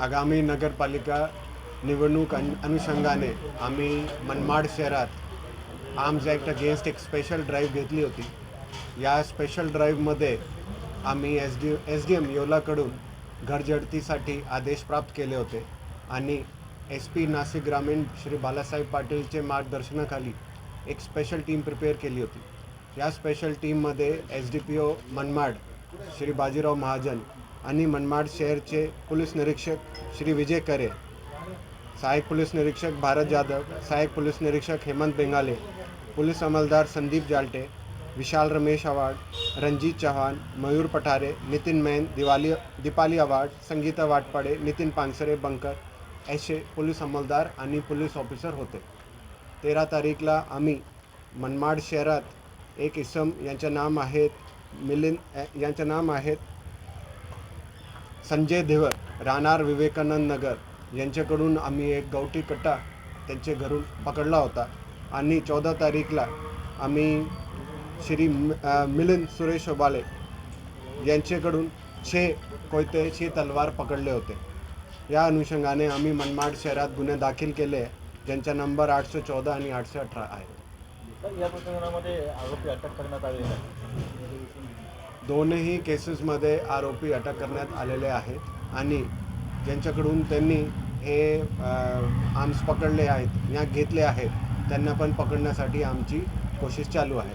आगामी नगरपालिका निवडणूक अन अनुषंगाने आम्ही मनमाड शहरात आर्म्स ॲक्ट अगेन्स्ट एक स्पेशल ड्राईव्ह घेतली होती. या स्पेशल ड्राईव्हमध्ये आम्ही S D S D M योलाकडून घरझडतीसाठी आदेश प्राप्त केले होते आणि एस पी नाशिक ग्रामीण श्री बालासाहेब पाटीलचे मार्गदर्शनाखाली एक स्पेशल टीम प्रिपेअर केली होती. या स्पेशल टीममध्ये S D P O Manmad Shri Bajirao Mahajan आणि मनमाड शहरचे पोलीस निरीक्षक श्री विजय करे सहायक पोलीस निरीक्षक भारत जाधव सहायक पोलीस निरीक्षक हेमंत बेंगाले पोलीस अंमलदार संदीप जालटे विशाल रमेश अवार्ड रणजित चव्हाण मयूर पठारे नितीन मैन दिवाली दीपाली अवार्ड संगीता वाटपाडे नितीन पानसरे बंकर असे पोलीस अंमलदार आणि पोलीस ऑफिसर होते. तेरा तारीखला आम्ही मनमाड शहरात एक इसम यांचे नाम आहेत मिलिंद यांचं यांचे नाम आहेत संजय देवर राहणार विवेकानंद नगर. यांच्याकडून आम्ही एक गावठी कट्टा त्यांचे घरून पकडला होता. आणि चौदा तारीखला आम्ही श्री मिलिंद सुरेश ओबाले यांच्याकडून छे कोयते छे तलवार पकडले होते. या अनुषंगाने आम्ही मनमाड शहरात गुन्हे दाखल केले. ज्यांचा नंबर आठशे चौदा आणि आठशे अठरा आहे. या प्रकरणामध्ये आरोपी अटक करण्यात आलेले आहे. दोनही केसेसमध्ये आरोपी अटक करण्यात आलेले आहेत आणि ज्यांच्याकडून त्यांनी हे आर्म्स पकडले आहेत या घेतले आहेत त्यांना पण पकडण्यासाठी आमची कोशिश चालू आहे.